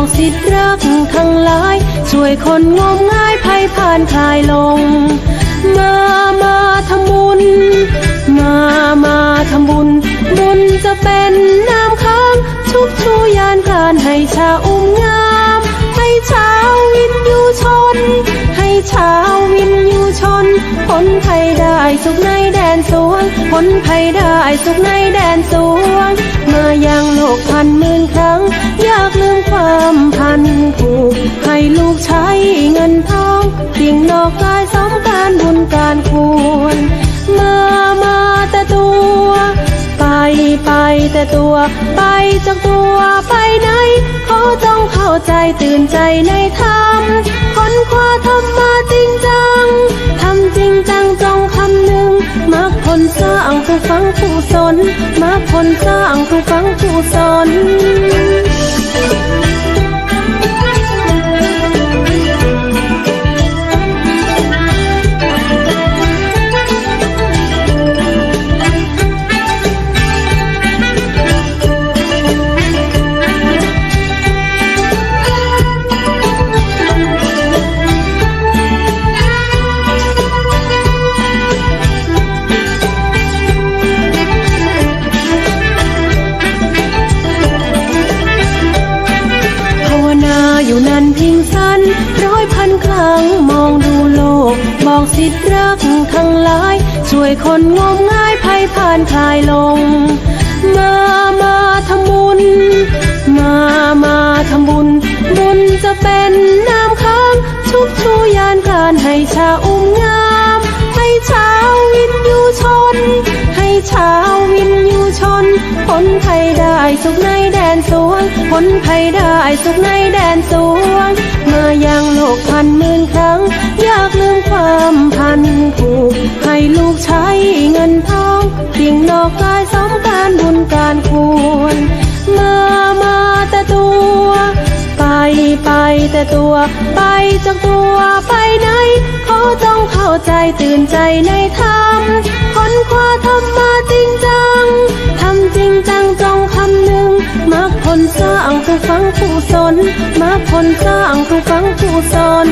บอกสิทธิ์รักทั้งหลาย ช่วยคนงมง่ายภัยผ่านคลายลง มามาทำบุญ มามาทำบุญ บุญจะเป็นน้ำค้างชุบชูยานการให้ชาวอุ้มงาม ให้ชาววินยูชน ให้ชาววินยูชนพ้นภัยได้สุขในแดนสวงพ้นภัยได้สุขในแดนสวง มายังโลกพันหมื่นครั้งากลืมความพันผูกให้ลูกใช้เงินทองเพียงนอกกายสมการบุญการควร มามาแต่ตัว ไปไปแต่ตัว ไปจากตัวไปไหนขอจงเข้าใจตื่นใจในธรรมค้นคว้าธรรมาจริงจังทำจริงจังจงคำหนึ่งมักผลสร้างผู้ฟังผู้สนมักผลสร้างผู้ฟังผู้สน ภ ร้อยพันครั้งมองดูโลก บอกสิทธิ์รักทั้งหลาย ช่วยคนงมง่ายภัยผ่านคลายลง มามาทำบุญ มามาทำบุญ บุญจะเป็นน้ำค้างชุบชูยานการให้ชาวอุ้ ได้สุขในแดนสวงพ้นภัยได้สุขในแดนสวง มายังโลกพันหมื่นครั้ง อยากลืมความพันผูกให้ลูกใช้เงินทองเพียงนอกกายสมการบุญการควร มามาแต่ตัว ไปไปแต่ตัว ไปจากตัวไปไหน ขอจงเข้าใจตื่นใจในธรรมค้นคว้าธรร มักผลสร้างผู้ฟังผู้สนมักผลสร้างผู้ฟังผู้สน